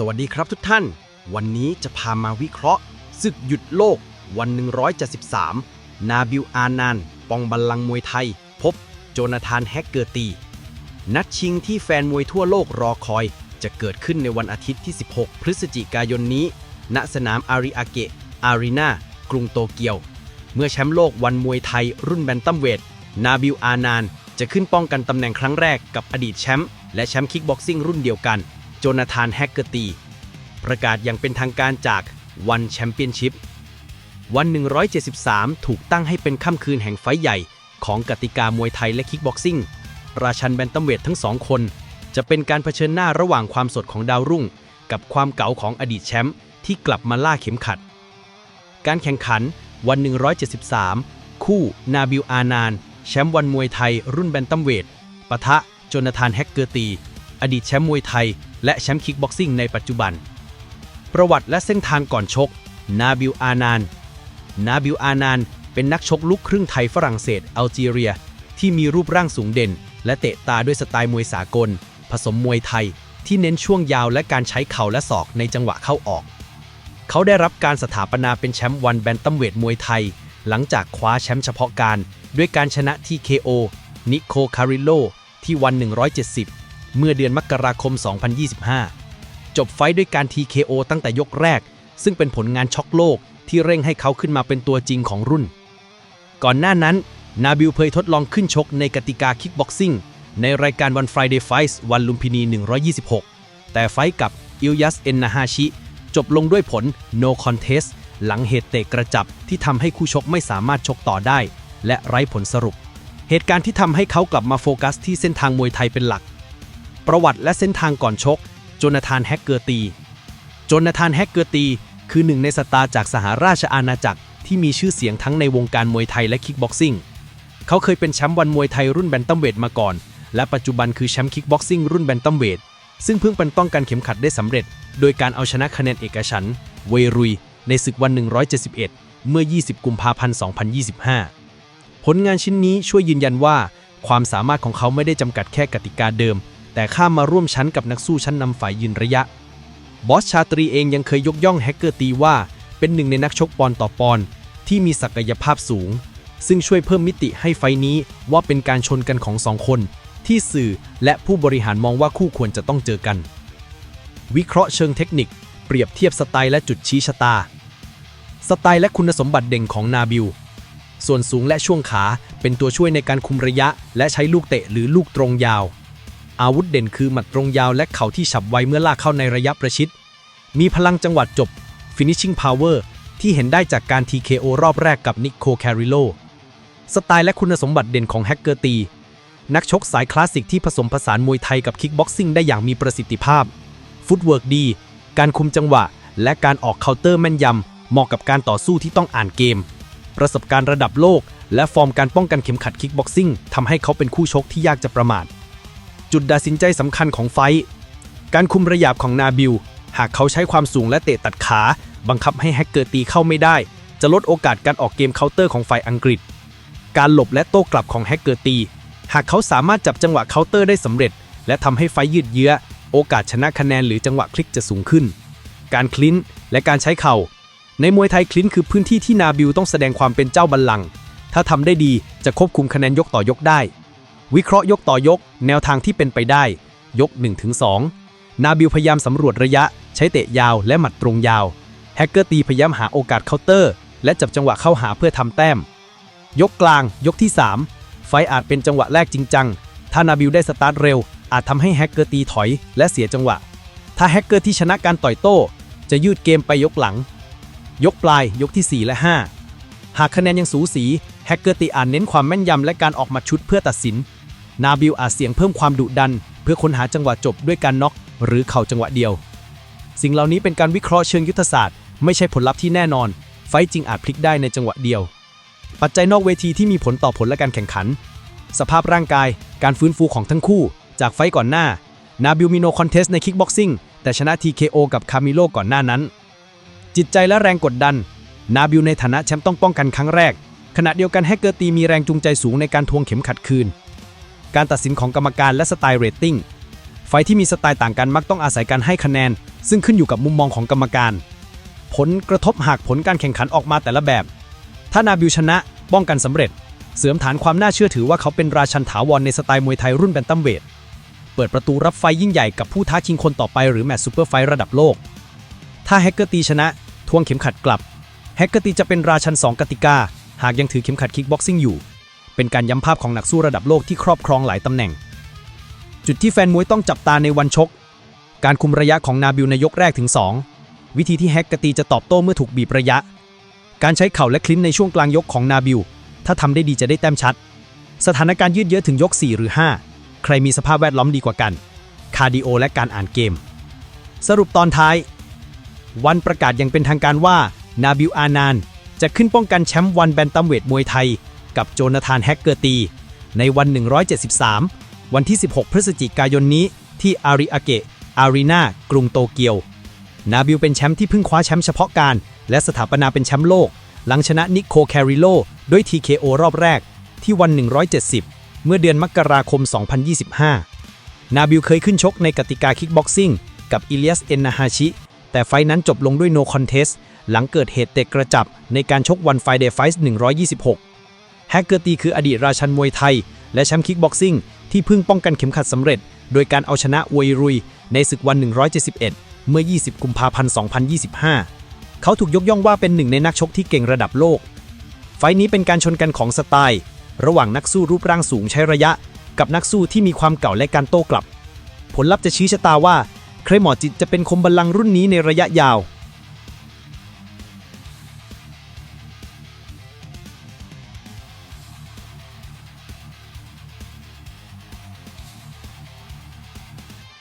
สวัสดีครับทุกท่าน วันนี้จะพามาวิเคราะห์ศึกหยุดโลกวัน 173 นาบิลอานานปองบัลลังมวยไทย พบโจนาธานแฮกเกอร์ตี นัดชิงที่แฟนมวยทั่วโลกรอคอย จะเกิดขึ้นในวันอาทิตย์ที่ 16 พฤศจิกายนนี้ ณสนามอาริอาเกะ อารีนากรุงโตเกียว เมื่อแชมป์โลกวันมวยไทยรุ่นแบนตัมเวท นาบิลอานานจะขึ้นป้องกันตำแหน่งครั้งแรกกับอดีตแชมป์และแชมป์คิกบ็อกซิ่งรุ่นเดียวกัน โจนาธานแฮกเกอร์ตี ประกาศอย่างเป็นทางการจากวันแชมเปี้ยนชิพวัน 173 ถูกตั้งให้เป็นค่ำคืนแห่งไฟใหญ่ ของกติกามวยไทยและคิกบ็อกซิ่ง ราชันแบนตัมเวททั้งสองคน จะเป็นการเผชิญหน้าระหว่างความสดของดาวรุ่ง กับความเก๋าของอดีตแชมป์ที่กลับมาล่าเข็มขัด การแข่งขันวัน 173 คู่นาบิลอานาน แชมป์วันมวยไทยรุ่นแบนตัมเวทปะทะโจนาธานแฮกเกอร์ตี อดีตแชมป์มวยไทย และแชมป์คิกบ็อกซิ่งในปัจจุบัน ประวัติและเส้นทางก่อนชก นาบิล อานาน นาบิล อานานเป็นนักชกลูกครึ่งไทยฝรั่งเศสอัลจีเรีย ที่มีรูปร่างสูงเด่น และเตะตาด้วยสไตล์มวยสากล ผสมมวยไทย ที่เน้นช่วงยาวและการใช้เข่าและศอกในจังหวะเข้าออก เขาได้รับการสถาปนาเป็นแชมป์วันแบนตัมเวทมวยไทย หลังจากคว้าแชมป์เฉพาะการ ด้วยการชนะที่ KO นิโค คาริโล ที่วัน 170 เมื่อเดือนมกราคม 2025 จบไฟด้วยการ TKO ตั้งแต่ยกแรก ซึ่งเป็นผลงานช็อกโลกที่เร่งให้เขาขึ้นมาเป็นตัวจริงของรุ่น ก่อนหน้านั้น นาบิลเคยทดลองขึ้นชกในกติกาคิกบ็อกซิ่งในรายการวัน Friday Fights วันลุมพินี 126 แต่ไฟกับอิลยัสเอนนาฮาชิจบลงด้วยผล no contest หลังเหตุเตะกระจับที่ทำให้คู่ชกไม่สามารถชกต่อได้ และไร้ผลสรุป เหตุการณ์ที่ทำให้เขากลับมาโฟกัสที่เส้นทางมวยไทยเป็นหลัก ประวัติและเส้นทางก่อนชกโจนาธานแฮกเกอร์ตีโจนาธานแฮกเกอร์ตีคือหนึ่งในสตาร์จากสหราชอาณาจักรที่มีชื่อเสียงทั้งในวงการมวยไทยและคิกบ็อกซิ่ง เขาเคยเป็นแชมป์วันมวยไทยรุ่นแบนตัมเวทมาก่อน และปัจจุบันคือแชมป์คิกบ็อกซิ่งรุ่นแบนตัมเวทซึ่งเพิ่งเป็นป้องกันเข็มขัดได้สำเร็จ โดยการเอาชนะคะแนนเอกฉันท์เวรุย ในศึกวัน 171 เมื่อ 20 กุมภาพันธ์ 2025 ผลงานชิ้นนี้ช่วยยืนยันว่า ความสามารถของเขาไม่ได้จำกัดแค่กติกาเดิม แต่ข้ามมาร่วมชั้นกับนักสู้ชั้นนำฝ่ายยืนระยะ บอสชาตรีเองยังเคยยกย่องแฮกเกอร์ตีว่า เป็นหนึ่งในนักชกปอนต่อปอนที่มีศักยภาพสูง ซึ่งช่วยเพิ่มมิติให้ไฟนี้ว่าเป็นการชนกันของสองคน ที่สื่อและผู้บริหารมองว่าคู่ควรจะต้องเจอกัน วิเคราะห์เชิงเทคนิค เปรียบเทียบสไตล์และจุดชี้ชะตา สไตล์และคุณสมบัติเด่นของนาบิลส่วนสูงและช่วงขาเป็นตัวช่วยในการคุมระยะ และใช้ลูกเตะหรือลูกตรงยาว อาวุธเด่นคือหมัดตรงยาวและเข่าที่ฉับไวเมื่อลากเข้าในระยะประชิด มีพลังจังหวัดจบ finishing power ที่เห็นได้จากการ TKO รอบแรกกับนิโคแคริโล สไตล์และคุณสมบัติเด่นของแฮกเกอร์ตี นักชกสายคลาสสิกที่ผสมผสานมวยไทยกับคิกบ็อกซิ่งได้อย่างมีประสิทธิภาพ ฟุตเวิร์กดี การคุมจังหวะ และการออกเคาน์เตอร์แม่นยำ เหมาะกับการต่อสู้ที่ต้องอ่านเกม ประสบการณ์ระดับโลก และฟอร์มการป้องกันเข็มขัดคิกบ็อกซิ่งทำให้เขาเป็นคู่ชกที่ยากจะประมาท จุดตัดสินใจสำคัญของไฟท์การคุมระยาบของนาบิล หากเขาใช้ความสูงและเตะตัดขา บังคับให้แฮกเกอร์ตีเข้าไม่ได้ จะลดโอกาสการออกเกมเคาน์เตอร์ของฝ่ายอังกฤษ การหลบและโต้กลับของแฮกเกอร์ตี หากเขาสามารถจับจังหวะเคาน์เตอร์ได้สำเร็จ และทำให้ไฟยืดเยื้อ โอกาสชนะคะแนนหรือจังหวะคลิกจะสูงขึ้น การคลิ้นและการใช้เข่า ในมวยไทยคลิ้นคือพื้นที่ที่นาบิลต้องแสดงความเป็นเจ้าบัลลังก์ถ้าทำได้ดีจะควบคุมคะแนนยกต่อยกได้ วิเคราะห์ยกต่อยก แนวทางที่เป็นไปได้ ยก 1-2 นาบิลพยายามสำรวจระยะ ใช้เตะยาวและหมัดตรงยาว แฮกเกอร์ตีพยายามหาโอกาสเคาน์เตอร์ และจับจังหวะเข้าหาเพื่อทำแต้ม ยกกลาง ยกที่ 3 ไฟอาจเป็นจังหวะแรกจริงจัง ถ้านาบิลได้สตาร์ทเร็ว อาจทำให้แฮกเกอร์ตีถอยและเสียจังหวะ ถ้าแฮกเกอร์ที่ชนะการต่อยโต้ จะยืดเกมไปยกหลัง ยกปลาย ยกที่ 4 และ 5 หากคะแนนยังสูสี แฮกเกอร์ตีอาจเน้นความแม่นยำและการออกมัดชุดเพื่อตัดสิน นาบิลอาจเสี่ยงเพิ่มความดุดัน เพื่อค้นหาจังหวะจบด้วยการน็อกหรือเข่าจังหวะเดียว สิ่งเหล่านี้เป็นการวิเคราะห์เชิงยุทธศาสตร์ ไม่ใช่ผลลัพธ์ที่แน่นอน ไฟจริงอาจพลิกได้ในจังหวะเดียว ปัจจัยนอกเวทีที่มีผลต่อผลและการแข่งขัน สภาพร่างกาย การฟื้นฟูของทั้งคู่ จากไฟก่อนหน้า นาบิลมีโนคอนเทสในคิกบ็อกซิ่งแต่ชนะ TKO กับคามิโลก่อนหน้านั้น จิตใจและแรงกดดัน นาบิลในฐานะแชมป์ต้องป้องกันครั้งแรก ขณะเดียวกันแฮกเกอร์ตีมีแรงจูงใจสูงในการทวงเข็มขัดคืน การตัดสินของกรรมการและสไตล์เรตติ้งไฟที่มีสไตล์ต่างกันมักต้องอาศัยการให้คะแนน ซึ่งขึ้นอยู่กับมุมมองของกรรมการ ผลกระทบหากผลการแข่งขันออกมาแต่ละแบบ ถ้านาบิวชนะป้องกันสำเร็จ เสริมฐานความน่าเชื่อถือว่าเขาเป็นราชันถาวรในสไตล์มวยไทยรุ่นแบนตัมเวทเปิดประตูรับไฟยิ่งใหญ่กับผู้ท้าชิงคนต่อไปหรือแมตช์ซูเปอร์ไฟระดับโลก ถ้าแฮกเกอร์ตีชนะ ทวงเข็มขัดกลับแฮกเกอร์ตีจะเป็นราชัน2กติกา หากยังถือเข็มขัดคิกบ็อกซิ่งอยู่ เป็นการย้ำภาพของนักสู้ระดับโลกที่ครอบครองหลายตำแหน่ง จุดที่แฟนมวยต้องจับตาในวันชก การคุมระยะของนาบิลในยกแรกถึง 2 วิธีที่แฮกกตีจะตอบโต้เมื่อถูกบีบระยะ การใช้เข่าและคลิ้นในช่วงกลางยกของนาบิลถ้าทำได้ดีจะได้แต้มชัด สถานการณ์ยืดเยื้อถึงยก 4 หรือ 5 ใครมีสภาพแวดล้อมดีกว่ากัน คาร์ดิโอและการอ่านเกม สรุปตอนท้าย วันประกาศอย่างเป็นทางการว่านาบิลอานานจะขึ้นป้องกันแชมป์วันแบนตัมเวทมวยไทย กับโจนาธานแฮกเกอร์ตี ในวัน 173 วันที่ 16 พฤศจิกายนนี้ที่อาริอาเกะอารีนากรุงโตเกียว นาบิลเป็นแชมป์ที่เพิ่งคว้าแชมป์เฉพาะการ และสถาปนาเป็นแชมป์โลก หลังชนะนิโคแคริโลด้วย TKO รอบแรกที่วัน 170 เมื่อเดือนมกราคม 2025 นาบิลเคยขึ้นชกในกติกาคิกบ็อกซิ่งกับอิเลียสเอนนาฮาชิ แต่ไฟนั้นจบลงด้วยโนคอนเทสหลังเกิดเหตุเตะกระจับในการชกวันไฟเดย์ไฟท์126 แฮกเกอร์ตีคืออดีตราชันมวยไทย และแชมป์คิกบ็อกซิ่งที่เพิ่งป้องกันเข็มขัดสำเร็จ โดยการเอาชนะววยรุย ในศึกวัน 171 เมื่อ 20 กุมภาพันธ์ 2025 เขาถูกยกย่องว่าเป็นหนึ่งในนักชกที่เก่งระดับโลก ไฟท์นี้เป็นการชนกันของสไตล์ ระหว่างนักสู้รูปร่างสูงใช้ระยะ กับนักสู้ที่มีความเก่าและการโต้กลับ ผลลัพธ์จะชี้ชะตาว่าใครหมอจิตจะเป็นคมบัลลังก์รุ่นนี้ในระยะยาว